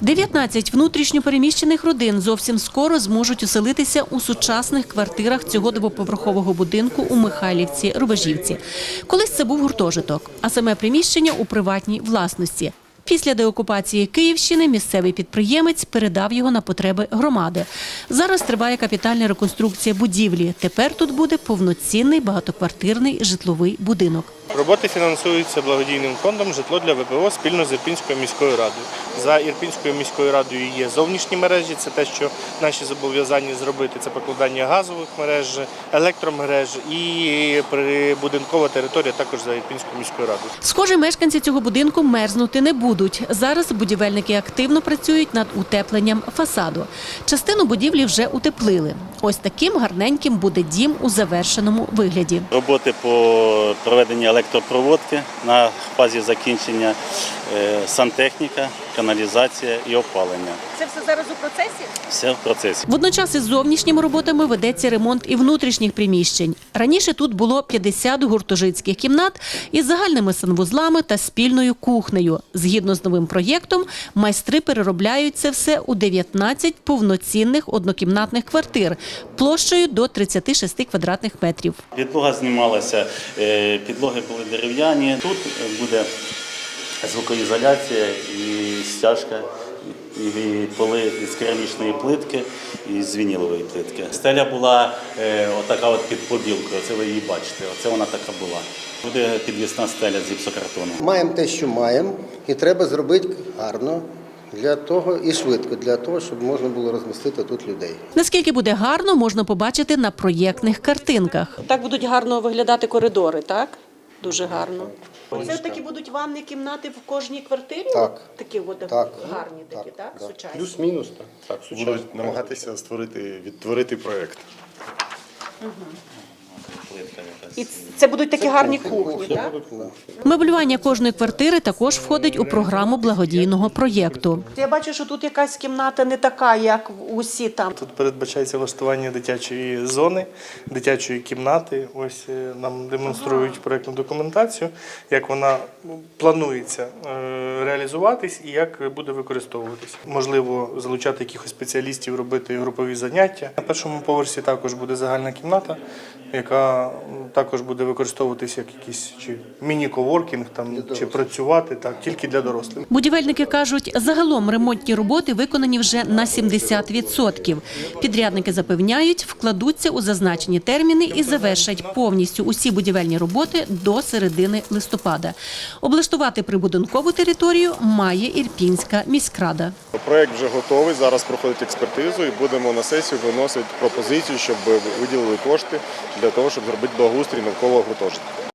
19 внутрішньопереміщених родин зовсім скоро зможуть оселитися у сучасних квартирах цього двоповерхового будинку у Михайлівці, Рубежівці. Колись це був гуртожиток, а саме приміщення у приватній власності. Після деокупації Київщини місцевий підприємець передав його на потреби громади. Зараз триває капітальна реконструкція будівлі. Тепер тут буде повноцінний багатоквартирний житловий будинок. Роботи фінансуються благодійним фондом житло для ВПО спільно з Ірпінською міською радою. За Ірпінською міською радою є зовнішні мережі. Це те, що наші зобов'язання зробити. Це покладання газових мереж, електромереж і прибудинкова територія також за Ірпінською міською радою. Схоже, мешканці цього будинку мерзнути не будуть. Зараз будівельники активно працюють над утепленням фасаду. Частину будівлі вже утеплили. Ось таким гарненьким буде дім у завершеному вигляді. Роботи по проведенню електропроводки на фазі закінчення, е, сантехніка, каналізація і опалення. Це все зараз у процесі? Все в процесі. Водночас із зовнішніми роботами ведеться ремонт і внутрішніх приміщень. Раніше тут було 50 гуртожитських кімнат із загальними санвузлами та спільною кухнею. Згідно з новим проєктом, майстри переробляють це все у 19 повноцінних однокімнатних квартир площею до 36 квадратних метрів. Підлога знімалася, е, підлоги були дерев'яні. Тут буде звукоізоляція і стяжка, і поли з керамічної плитки і з вінілової плитки. Стеля була е, отака от під побілкою, це ви її бачите. Оце вона така була. Буде підвісна стеля з гіпсокартону. Маємо те, що маємо, і треба зробити гарно для того і швидко, для того, щоб можна було розмістити тут людей. Наскільки буде гарно, можна побачити на проєктних картинках. Так будуть гарно виглядати коридори, так? Дуже гарно. Це такі будуть ванні кімнати в кожній квартирі? Так. Такі от Так. гарні такі, Так, так? так. Сучасні. Плюс-мінус, так. Так, сучасні. будуть намагатися створити, відтворити проєкт. І це будуть такі гарні кухні, так? Меблювання кожної квартири також входить у програму благодійного проєкту. Я бачу, що тут якась кімната не така, як усі там. Тут передбачається влаштування дитячої зони, дитячої кімнати. Ось е, нам демонструють проєктну документацію, як вона ну, планується е, реалізуватись і як буде використовуватись. Можливо, залучати якихось спеціалістів, робити групові заняття. На першому поверсі також буде загальна кімната, яка також буде використовуватись як якийсь чи міні-коворкінг, там чи працювати так, тільки для дорослих. Будівельники кажуть, загалом ремонтні роботи виконані вже на 70%. Підрядники запевняють, вкладуться у зазначені терміни і завершать повністю усі будівельні роботи до середини листопада. Облаштувати прибудинкову територію має Ірпінська міськрада. Проєкт вже готовий. Зараз проходить експертизу і будемо на сесію виносити пропозицію, щоб виділили кошти для того, щоб зробити благоустрій навколо гуртожитку.